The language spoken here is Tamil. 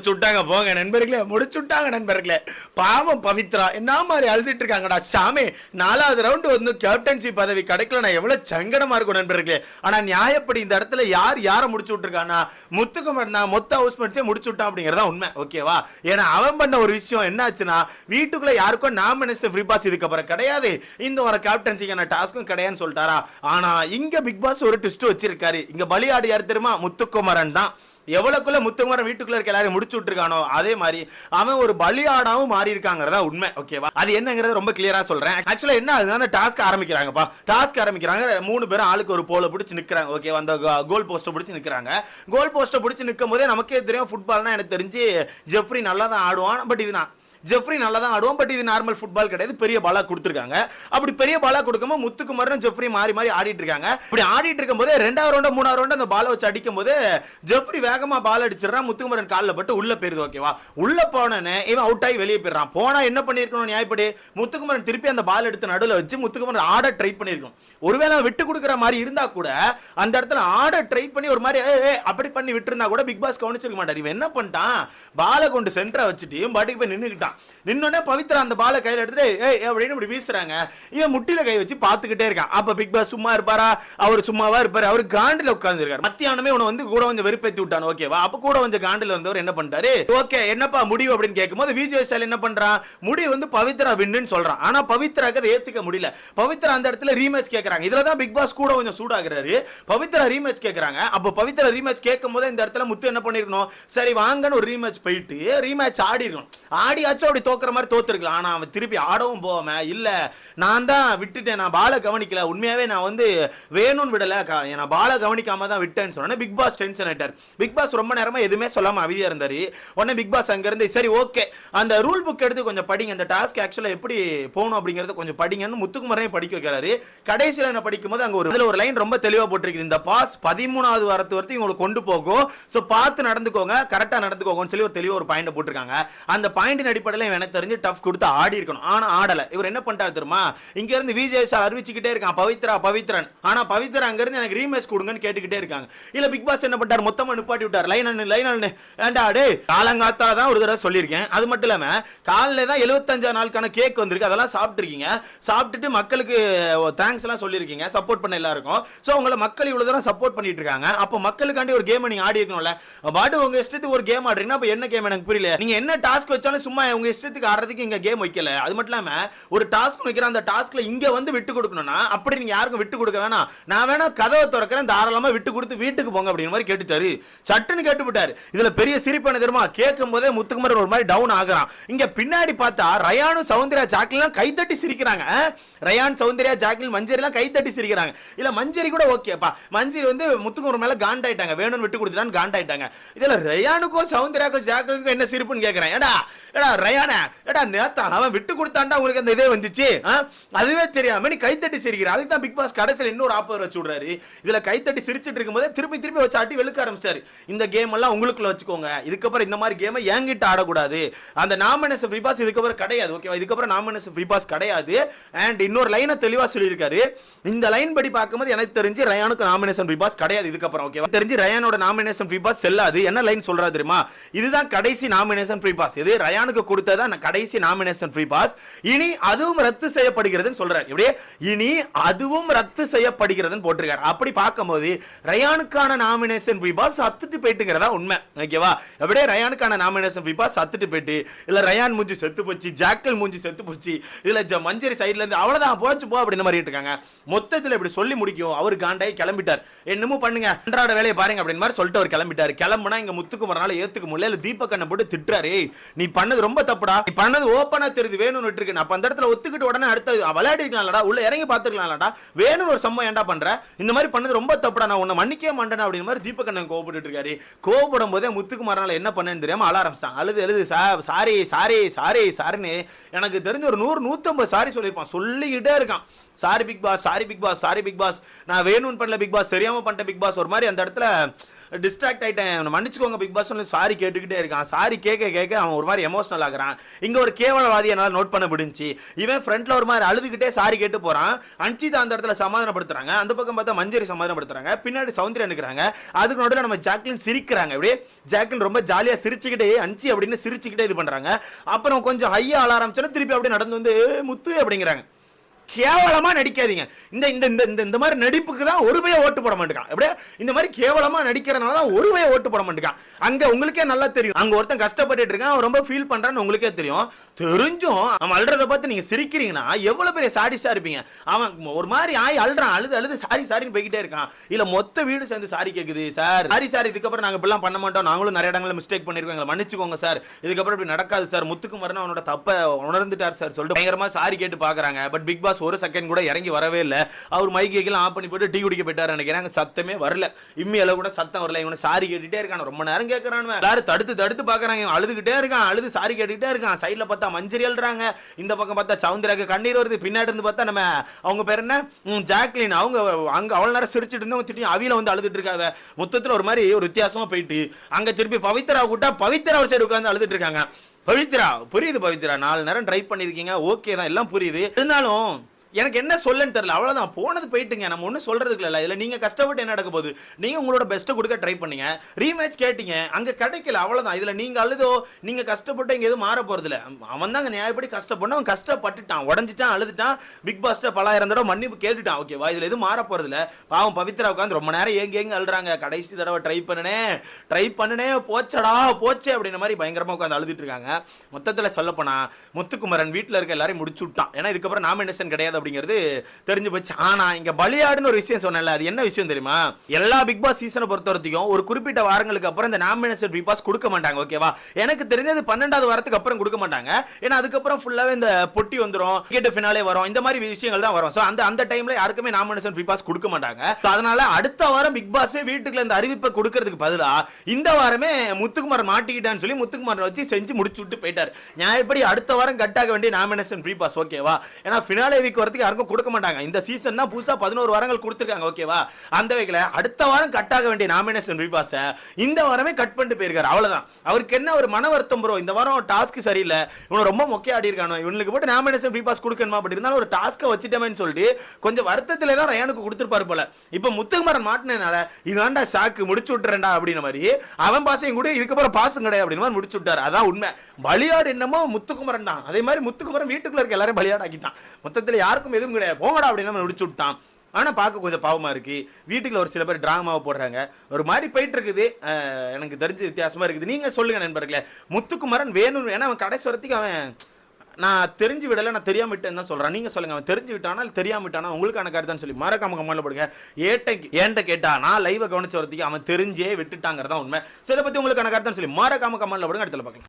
முடிச்சுட்டாங்க போங்க நண்பர்களே. முடிச்சுட்டாங்க நண்பர்களே. பாவம் பவித்ரா. என்ன மாதிரி அழுதுட்டு இருக்காங்கடா. சாமி நாலாவது ரவுண்டு வந்து கேப்டன்சி பதவி கிடைக்கல நான் எவ்வளவு சங்கடமா இருக்கும் நண்பர்களே. ஆனா நியாயப்படி இந்த இடத்துல யார் யாரை முடிச்சு விட்டுருக்கானா முத்துக்குமர் நான் மொத்த ஹவுஸ் மேட்சே முடிச்சு விட்டான் அப்படிங்கறதா உண்மை. ஓகேவா ஏன்னா அவன் பண்ண ஒரு விஷயம் என்னாச்சுன்னா வீட்டுக்குள்ள யாருக்கும் நாமினேஷன் ஃப்ரீ பாஸ் இதுக்கப்புறம் கிடையாது. இந்த ஒரு கேப்டன்சிக்கான டாஸ்க்கும் கிடையாதுன்னு சொல்லிட்டாரா? ஆனா இங்க பிக் பாஸ் ஒரு ட்விஸ்ட் வச்சிருக்காரு. இங்க பலியாடு யார் தெரியுமா? முத்துக்குமரன் தான். எவ்வளவுக்குள்ள முத்துக்குமரன் வீட்டுக்குள்ள இருக்க எல்லாரும் முடிச்சு விட்டுருக்கானோ அதே மாதிரி அவன் ஒரு பலியாடாவும் மாறி இருக்காங்கிறதா உண்மை ஓகேவா அது என்னங்கிறத ரொம்ப கிளியரா சொல்றேன். ஆக்சுவலா என்ன அதுதான் அந்த டாஸ்க் ஆரம்பிக்கிறாங்கப்பா. டாஸ்க் ஆரம்பிக்கிறாங்க. மூணு பேரும் ஆளுக்கு ஒரு போல பிடிச்சி நிக்கிறாங்க. ஓகே அந்த கோல் போஸ்ட்டை பிடிச்சி நிக்கிறாங்க. கோல் போஸ்ட்டை பிடிச்சி நிற்கும் போதே நமக்கே தெரியும் ஃபுட்பால்னா எனக்கு தெரிஞ்சு ஜெஃப்ரி நல்லா தான் ஆடுவான் பட் இது நான் ஜெஃப்ரி நல்லா தான் ஆடுவோம் பட் இது நார்மல் ஃபுட்பால் கிடையாது. பெரிய பாலா கொடுத்துருக்காங்க. அப்படி பெரிய பாலா கொடுக்கும்போது முத்துக்குமாரும் ஜெஃப்ரி மாறி மாறி ஆடிட்டு இருக்காங்க. இப்படி ஆடிட்டு இருக்கும்போது ரெண்டாவது ரவுண்டா மூணாவது ரவுண்டா அந்த பாலை வச்சு அடிக்கும் போது ஜெஃப்ரி வேகமா பால் அடிச்சிடறான். முத்துக்குமரன் காலில் பட்டு உள்ள போயிருது ஓகேவா உள்ள போனோன்னே இவன் அவுட் ஆகி வெளியே போயிடுறான். போனா என்ன பண்ணிருக்கணும் நியாயப்படி? முத்துக்குமரன் திருப்பி அந்த பால் எடுத்து நடுவில் வச்சு முத்துக்குமரன் ஆட ட்ரை பண்ணிருக்கும் ஒருவேளை அவன் விட்டு கொடுக்குற மாதிரி இருந்தா கூட அந்த இடத்துல ஆட ட்ரை பண்ணி ஒரு மாதிரி அப்படி பண்ணி விட்டுருந்தா கூட பிக் பாஸ் கவனிச்சிருக்க மாட்டார். இவன் என்ன பண்ணிட்டான்? பாலை கொண்டு சென்டரை வச்சுட்டு பாட்டுக்கு போய் நின்னுக்கிட்டான் நின்னோடனே பவித்ரா அந்த பாலை கையில் எடுத்துட்டு ஏய் அப்படின்னு இப்படி வீசுறாங்க. இவன் முட்டில கை வச்சு பார்த்துக்கிட்டே இருக்கான். அப்போ பிக் பாஸ் சும்மா இருப்பாரா? அவர் சும்மாவா இருப்பாரு? அவர் காண்டில் உட்காந்துருக்காரு மத்தியானமே உன வந்து கூட கொஞ்சம் வெறுப்பேத்தி விட்டான் ஓகேவா அப்போ கூட கொஞ்சம் காண்டில் வந்தவர் என்ன பண்ணிட்டாரு ஓகே என்னப்பா முடிவு? அப்படின்னு கேட்கும்போது விஜய் சால் என்ன பண்றான்? முடிவு வந்து பவித்ரா வின்னுன்னு சொல்றான். ஆனா பவித்ராக்கு அதை ஏத்துக்க முடியல. பவித்ரா அந்த இடத்துல ரீமேட்ச் கேக்குறாங்க. இதுல தான் பிக் பாஸ் கூட கொஞ்சம் சூடாகிறாரு. பவித்ரா ரீமேட்ச் கேக்குறாங்க. அப்போ பவித்ரா ரீமேட்ச் கேட்கும் போது இந்த இடத்துல முத்து என்ன பண்ணிருக்கணும்? சரி வாங்கன்னு ஒரு ரீமேட்ச் போயிட்டு ரீமேட்ச் ஆடி இருக்கணும் ஆடியாச்சும் அப்படி தோக்குற மாதிரி தோத்துருக்கலாம். ஆனா அவன் திருப்பி ஆடவும் போகாம இல்ல நான் தான் விட்டுட்டேன் நான் பால கவனிக்கல. உண்மையாவே நான் வந்து வேணும்னு விடல. நான் பால கவனிக்காம தான் விட்டேன்னு சொன்னேன் பிக் பாஸ் டென்ஷன் ஆயிட்டார். பிக் பாஸ் ரொம்ப நேரமா எதுவுமே சொல்லாம அமைதியா இருந்தாரு. உடனே பிக் பாஸ் அங்க இருந்து சரி ஓகே. அந்த ரூல் புக் எடுத்து கொஞ்சம் படிங்க. அந்த டாஸ்க் ஆக்சுவலா எப்படி போகணும் அப்படிங்கறத கொஞ்சம் படிங்கன்னு முத்துக்குமரையும் படிக்க வைக்கிறாரு. கடைசியில என்ன படிக்கும்போது அங்க ஒரு இதுல ஒரு லைன் ரொம்ப தெளிவா போட்டிருக்குது. இந்த பாஸ் பதிமூணாவது வாரத்து வரைக்கும் உங்களுக்கு கொண்டு போகும். ஸோ பார்த்து நடந்துக்கோங்க. கரெக்டா நடந்துக்கோங்கன்னு சொல்லி ஒரு தெளிவா ஒரு பாயிண்ட் போட்டிருக்காங்க. அந்த பாயிண்டின் அடிப்படையில் இவன் எனக்கு தெரிஞ்சு டஃப் கொடுத்து ஆடி இருக்கணும். ஆனா ஆடலை. இவர் என்ன பண்ணிட்டாரு தெரியுமா? இங்க இருந்து விஜய் சார் அறிவிச்சுக்கிட்டே இருக்கான். பவித்ரா பவித்ரன். ஆனால் பவித்ரா அங்கேருந்து எனக்கு ரீமேஸ் கொடுங்கன்னு கேட்டுக்கிட்டே இருக்காங்க. இல்லை பிக் பாஸ் என்ன பண்ணார் மொத்தமாக நிப்பாட்டி விட்டார். லைன் அண்ணு லைன் அண்ணு. ஏண்டா டே காலங்காத்தால தான் ஒரு தடவை சொல்லியிருக்கேன். அது மட்டும் இல்லாம காலையில தான் எழுபத்தஞ்சா நாளுக்கான கேக் வந்திருக்கு. அதெல்லாம் சாப்பிட்ருக்கீங்க சாப்பிட்டுட்டு மக்களுக்கு தேங்க்ஸ் எல்லாம் சொல்லியிருக்கீங்க. சப்போர்ட் பண்ண எல்லாருக்கும். சோ உங்களை மக்கள் இவ்வளவு தூரம் சப்போர்ட் பண்ணிட்டு இருக்காங்க. அப்போ மக்களுக்காண்டி ஒரு கேம் நீங்க ஆடி இருக்கணும்ல. பாட்டு உங்க இஷ்டத்துக்கு ஒரு கேம் ஆடுறீங்கன்னா அப்போ என்ன கேம் எனக்கு புரியல. நீங்க என்ன டாஸ்க் வச்சாலும் சும்மா அவங்க இஷ்டத்துக்கு ஆடுறதுக்கு இங்க கேம் வைக்கல. அது மட்டும் இல்லாம ஒரு டாஸ்க் வைக்கிற அந்த டாஸ்க்ல இங்க வந்து விட்டு கொடுக்கணும்னா அப்படி நீங்க யாருக்கும் விட்டு கொடுக்க வேணாம். நான் வேணா கதவை திறக்கிறேன் தாராளமா விட்டு கொடுத்து வீட்டுக்கு போங்க அப்படின்னு மாதிரி கேட்டுட்டாரு. சட்டுன்னு கேட்டு விட்டாரு இதுல பெரிய சிரிப்பு என்ன தெரியுமா? கேட்கும் போதே முத்துக்குமரன் ஒரு மாதிரி டவுன் ஆகுறான். இங்க பின்னாடி பார்த்தா ரயானும் சௌந்தர்யா ஜாக்கிலாம் கைத்தட்டி சிரிக்கிறாங்க. ரயான் சௌந்தர்யா ஜாக்கில் மஞ்சரி எல்லாம் கைத்தட்டி சிரிக்கிறாங்க. இல்ல மஞ்சரி கூட ஓகேப்பா மஞ்சரி வந்து முத்துக்குமர் மேல காண்டாயிட்டாங்க. வேணும்னு விட்டு கொடுத்துட்டான்னு காண்டாயிட்டாங்க. இதுல ரயானுக்கும் சௌந்தர்யாக்கும் ஜாக்கிலுக்கும் என்ன சிரிப்புன்னு கேட்கிறேன் ஏடா ஏடா ரயானே ஏடா நேத்தா அவன் விட்டு கொடுத்தான்டா உங்களுக்கு அந்த இதே வந்துச்சு. அதுவே தெரியாம நீ கைத்தட்டி சிரிக்கிற. அதுக்கு தான் பிக் பாஸ் கடைசியில் இன்னொரு ஆப்பர் வச்சு விடுறாரு. இதுல கைத்தட்டி சிரிச்சிட்டு இருக்கும்போது திருப்பி திருப்பி வச்சு ஆட்டி வெளுக்க ஆரம்பிச்சாரு. இந்த கேம் எல்லாம் உங்களுக்குள்ள வச்சுக்கோங்க. இதுக்கப்புறம் இந்த மாதிரி கேமை ஏங்கிட்டு ஆடக்கூடாது. அந்த நாமினேஷன் ஃப்ரீ பாஸ் இதுக்கப்புறம் கிடையாது ஓகேவா இதுக்கப்புறம் நாமினேஷன் ஃப்ரீ பாஸ் கிடையாது. அண்ட் இன்னொரு லைனை தெளிவா சொல்லியிருக்காரு. இந்த லைன் படி பார்க்கும்போது எனக்கு தெரிஞ்சு ரயானுக்கு நாமினேஷன் ஃப்ரீ பாஸ் கிடையாது இதுக்கப்புறம் ஓகேவா தெரிஞ்சு ரயானோட நாமினேஷன் ஃப்ரீ பாஸ் செல்லாது. என்ன லைன் சொல்றா தெரியுமா? இதுதான் கடைசி நாமினேஷன் ஃப்ரீ பாஸ் இது ரயானுக்கு கொடுத்ததான் கடைசி நாமினேஷன் ஃப்ரீ பாஸ் இனி அதுவும் ரத்து செய்யப்படுகிறதுன்னு சொல்றாரு. இப்படியே இனி அதுவும் ரத்து செய்யப்படுகிறதுன்னு போட்டிருக்காரு. அப்படி பார்க்கும்போது ரயானுக்கான நாமினேஷன் ஃப்ரீ பாஸ் சத்துட்டு போயிட்டுங்கிறதா உண்மை. ஓகேவா? அப்படியே ரயானுக்கான நாமினேஷன் ஃப்ரீ பாஸ் சத்துட்டு போயிட்டு இல்லை ரயான் மூஞ்சி செத்து போச்சு ஜாக்கல் மூஞ்சி செத்து போச்சு இதுல ஜ- மஞ்சரி சைடுல இருந்து அவ்வளவுதான் போச்சு போ அப்படின்னு மாதிரி இருக்காங்க. மொத்தத்தில் இப்படி சொல்லி முடிக்கும். அவர் காண்டாய் கிளம்பிட்டார். என்னமோ பண்ணுங்க. அன்றாட வேலையை பாருங்க அப்படின்னு மாதிரி சொல்லிட்டு அவர் கிளம்பிட்டார். கிளம்புனா இங்க முத்துக்குமரனால ஏத்துக்க முடியல. இல்லை தீபக் அண்ணன் போட்டு திட்டுறாரு. நீ பண்ணது ரொம்ப தப்புடா. நீ பண்ணது ஓப்பனா தெரியுது வேணும்னு விட்டுருக்கு அப்ப அந்த இடத்துல ஒத்துக்கிட்டு உடனே அடுத்த விளையாடிக்கலாம்லடா உள்ள இறங்கி பாத்துக்கலாம்லடா வேணும்னு ஒரு சம்பவம் ஏன்டா பண்ற? இந்த மாதிரி பண்ணது ரொம்ப தப்புடா. நான் உன்னை மன்னிக்கவே மாட்டேன் அப்படின்னு மாதிரி தீபக் அண்ணன் கோவப்பட்டு இருக்காரு. கோவப்படும் போதே முத்துக்குமாரனால என்ன பண்ணேன்னு தெரியாம அழ ஆரம்பிச்சான் அழுது எழுது சாரி சாரி சாரி சாரின்னு எனக்கு தெரிஞ்ச ஒரு நூறு நூத்தம்பது சாரி சொல்லியிருப்பான். சொல்லிக்கிட்டே இருக்கான். Sorry big boss sorry big boss sorry big boss. நான் வேணும்னு பண்ணல பிக் பாஸ். தெரியாம பண்ணிட்டேன் பிக் பாஸ். ஒரு மாதிரி அந்த இடத்துல டிஸ்ட்ராக்ட் ஆயிட்டேன். மன்னிச்சுக்கோங்க பிக் பாஸ் சாரி கேட்டுக்கிட்டே இருக்கான். சாரி கேட்க கேட்க அவன் ஒரு மாதிரி எமோஷனல் ஆகுறான். இங்கே ஒரு கேவலவாதி என்னால் நோட் பண்ண முடிஞ்சு இவன் ஃப்ரண்ட்டில் ஒரு மாதிரி அழுதுகிட்டே சாரி கேட்டு போகிறான் அன்சிதா அந்த இடத்துல சமாதானப்படுத்துறாங்க. அந்த பக்கம் பார்த்தா மஞ்சரி சமாதானப்படுத்துறாங்க. பின்னாடி சௌந்தர்யா நிக்கிறாங்க. அதுக்கு நடுவில் நம்ம ஜாக்லின் சிரிக்கிறாங்க. அப்படியே ஜாக்லின் ரொம்ப ஜாலியாக சிரிச்சுக்கிட்டே அன்சி அப்படின்னு சிரிச்சுக்கிட்டே இது பண்ணுறாங்க அப்புறம் கொஞ்சம் ஹையாக ஆள ஆரம்பிச்சோன்னா திருப்பி அப்படியே நடந்து வந்து முத்து அப்படிங்கிறாங்க. கேவலமா நடிக்காதீங்க. இந்த இந்த இந்த இந்த இந்த மாதிரி நடிப்புக்கு தான் ஒரு பைய ஓட்டு போட மாட்டேங்கான் அப்படியே இந்த மாதிரி கேவலமா நடிக்கிறனால தான் ஒரு பைய ஓட்டு போட மாட்டேங்கான் அங்கே உங்களுக்கே நல்லா தெரியும். அங்க ஒருத்தன் கஷ்டப்பட்டுட்டு இருக்கான் அவன் ரொம்ப ஃபீல் பண்றான்னு உங்களுக்கே தெரியும். தெரிஞ்சும் அவன் அழுறதை பார்த்து நீங்க சிரிக்கிறீங்கன்னா எவ்வளோ பெரிய சாடிஸாக இருப்பீங்க. அவன் ஒரு மாதிரி ஆய் அழுறான் அழுது அழுது சாரி சாரின்னு போய்கிட்டே இருக்கான். இல்லை மொத்த வீடு சேர்ந்து சாரி கேட்குது சார். சாரி சார் இதுக்கப்புறம் நாங்கள் இப்படிலாம் பண்ண மாட்டோம். நாங்களும் நிறைய இடங்களில் மிஸ்டேக் பண்ணியிருக்கோம் எங்களை மன்னிச்சுக்கோங்க சார். இதுக்கப்புறம் இப்படி நடக்காது சார். முத்துக்குமரன் அவனோட தப்பை உணர்ந்துட்டார் சார். சொல்லிட்டு பயங்கரமாக சாரி கேட்டு பார்க்குறாங்க பட் பிக் பாஸ் ஒரு செகண்ட் கூட இறங்கி வரவே இல்லை. அவர் மைக் ஆஃப் பண்ணி போட்டு டீ குடிக்க போயிட்டார் நினைக்கிறேன். சத்தமே வரல. இம்மி அளவு கூட சத்தம் வரல. இவனை சாரி கேட்டுட்டே இருக்கான் ரொம்ப நேரம் கேட்கறான் எல்லாரும் தடுத்து தடுத்து பாக்குறாங்க. இவன் அழுதுகிட்டே இருக்கான். அழுது சாரி கேட்டுக்கிட்டே இருக்கான். சைடில் பார்த்தா மஞ்சரி அழுறாங்க இந்த பக்கம் பார்த்தா சவுந்தராக்கு கண்ணீர் வருது. பின்னாடி இருந்து பார்த்தா நம்ம அவங்க பேர் என்ன? ஜாக்லின். அவங்க அங்க அவ்வளவு நேரம் சிரிச்சிட்டு இருந்தவங்க திடீர்னு அவியில வந்து அழுதுட்டு இருக்காங்க. மொத்தத்துல ஒரு மாதிரி ஒரு வித்தியாசமா போயிட்டு அங்க திருப்பி பவித்ரா கூட்டா பவித்ரா ஒரு சைடு உட்காந்து அழுதுட்டு இருக்காங்க. பவித்ரா புரியுது பவித்ரா? நாலு நேரம் ட்ரை பண்ணிருக்கீங்க. ஓகே தான் எல்லாம் புரியுது. இருந்தாலும் எனக்கு என்ன சொல்லன்னு தெரியல. அவ்வளோதான் போனது போயிட்டுங்க. நம்ம ஒன்றும் சொல்றதுக்கு இல்லை. இதில் நீங்கள் கஷ்டப்பட்டு என்ன நடக்க போகுது? நீங்கள் உங்களோட பெஸ்ட்டை கொடுக்க ட்ரை பண்ணீங்க. ரீமேட்ச் கேட்டீங்க. அங்கே கிடைக்கல. அவ்வளோதான் இதில் நீங்கள் அழுதோ நீங்கள் கஷ்டப்பட்டு இங்கே எதுவும் மாற போகிறதில்ல இல்ல. அவன் தாங்க நியாயப்படி கஷ்டப்பட்டு அவன் கஷ்டப்பட்டுட்டான். உடஞ்சிட்டான் அழுதுட்டான். பிக் பாஸ்ட்டை பலாயிரம் தடவை மன்னிப்பு கேட்டுட்டான். ஓகேவா இதில் எதுவும் மாற போகிறதில்ல பாவம் பவித்ரா உட்காந்து ரொம்ப நேரம் ஏங்க ஏங்க அழுறாங்க. கடைசி தடவை ட்ரை பண்ணனே ட்ரை பண்ணனே போச்சடா போச்சே அப்படின்ற மாதிரி பயங்கரமாக உட்காந்து அழுதுட்டு இருக்காங்க. மொத்தத்தில் சொல்லப்போனால் முத்துக்குமரன் வீட்டில் இருக்க எல்லாரையும் முடிச்சு விட்டான். ஏன்னா இதுக்கப்புறம் நாமினேஷன் கிடையாது அப்படிங்கிறது தெரிஞ்சு போச்சு. ஆனால் இங்கே பலியாடுன்னு ஒரு விஷயம் சொன்னல அது என்ன விஷயம் தெரியுமா? எல்லா பிக் பாஸ் சீசனை பொறுத்த வரைக்கும் ஒரு குறிப்பிட்ட வாரங்களுக்கு அப்புறம் இந்த நாமினேஷன் பிக் பாஸ் கொடுக்க மாட்டாங்க ஓகேவா எனக்கு தெரிஞ்சது பன்னெண்டாவது வாரத்துக்கு அப்புறம் கொடுக்க மாட்டாங்க. ஏன்னா அதுக்கப்புறம் ஃபுல்லாகவே இந்த பொட்டி வந்துடும் டிக்கெட் ஃபினாலே வரும் இந்த மாதிரி விஷயங்கள் தான் வரும். ஸோ அந்த அந்த டைம்ல யாருக்குமே நாமினேஷன் பிக் பாஸ் கொடுக்க மாட்டாங்க. So, அதனால அடுத்த வாரம் பிக் பாஸ் வீட்டுக்குள்ள இந்த அறிவிப்பை கொடுக்கறதுக்கு பதிலாக இந்த வாரமே முத்துக்குமார் மாட்டிக்கிட்டான்னு சொல்லி முத்துக்குமார் வச்சு செஞ்சு முடிச்சு விட்டு போயிட்டாரு. நியாயப்படி அடுத்த வாரம் கட்டாக வேண்டிய நாமினேஷன் ஃப்ரீ பாஸ் ஓகேவா ஏன்னா ஃபினாலே வீக் வரதுக்கு யாருக்கும் கொடுக்க மாட்டாங்க. இந்த சீசன் தான் புதுசாக பதினோரு வாரங்கள் கொடுத்துருக்காங்க ஓகேவா அந்த வகையில் அடுத்த வாரம் கட் ஆக வேண்டிய நாமினேஷன் ஃப்ரீ இந்த வாரமே கட் பண்ணிட்டு போயிருக்காரு. அவ்வளோதான் அவருக்கு என்ன ஒரு மன வருத்தம் ப்ரோ இந்த வாரம் டாஸ்க் சரியில்லை. இவனை ரொம்ப மொக்கையா ஆடி இருக்கானோ இவனுக்கு போட்டு நாமினேஷன் ஃப்ரீ பாஸ் கொடுக்கணுமா? அப்படி இருந்தாலும் ஒரு டாஸ்க்கை வச்சுட்டேன்னு சொல்லிட்டு கொஞ்சம் வருத்தத்தில் தான் ரயானுக்கு கொடுத்துருப்பாரு போல. இப்போ முத்துக்குமரன் மாட்டினனால இதாண்டா சாக்கு முடிச்சு விட்டுறேன்டா அப்படின்ற மாதிரி அவன் பாசையும் கூட இதுக்கப்புறம் பாசம் கிடையாது அப்படின்னு மாதிரி முடிச்சு விட்டார். அதான் உண்மை. பலியாடு என்னமோ முத்துக்குமரன் தான். அதே மாதிரி முத்துக்குமரன் வீட்டுக்குள்ள இருக்க எல்லாரும் பலியாடு ஆக்கிட்டான் மொத்தத்தில் யாருக்கும் எதுவும் கிடையாது. போங்கடா அப்படின்னு நம்ம முடிச்சு விட்டான். ஆனால் பார்க்க கொஞ்சம் பாவமாக இருக்கு. வீட்டுக்குள்ள ஒரு சில பேர் ட்ராமாவை போடுறாங்க. ஒரு மாதிரி போயிட்டு இருக்குது. எனக்கு தெரிஞ்சு வித்தியாசமாக இருக்குது. நீங்கள் சொல்லுங்க நண்பர்களே. முத்துக்குமரன் வேணும் ஏன்னா அவன் கடைசி வரத்துக்கு அவன் நான் தெரிஞ்சு விடலை நான் தெரியாம விட்டேன்னு தான் சொல்கிறான் நீங்கள் சொல்லுங்க அவன் தெரிஞ்சு விட்டானா இல்லை தெரியாம விட்டானா? உங்களுக்கான கருத்தான்னு சொல்லி மறக்காம கமெண்ட்ல போடுங்க. ஏட்ட ஏன்ட்ட கேட்டா நான் லைவை கவனிச்ச வரதுக்கு அவன் தெரிஞ்சே விட்டுட்டாங்கிறதான் உண்மை. ஸோ இதை பற்றி உங்களுக்கான கருத்தான்னு சொல்லி மறக்காம கமெண்ட்ல போடுங்க. அடுத்த பார்க்கலாம்.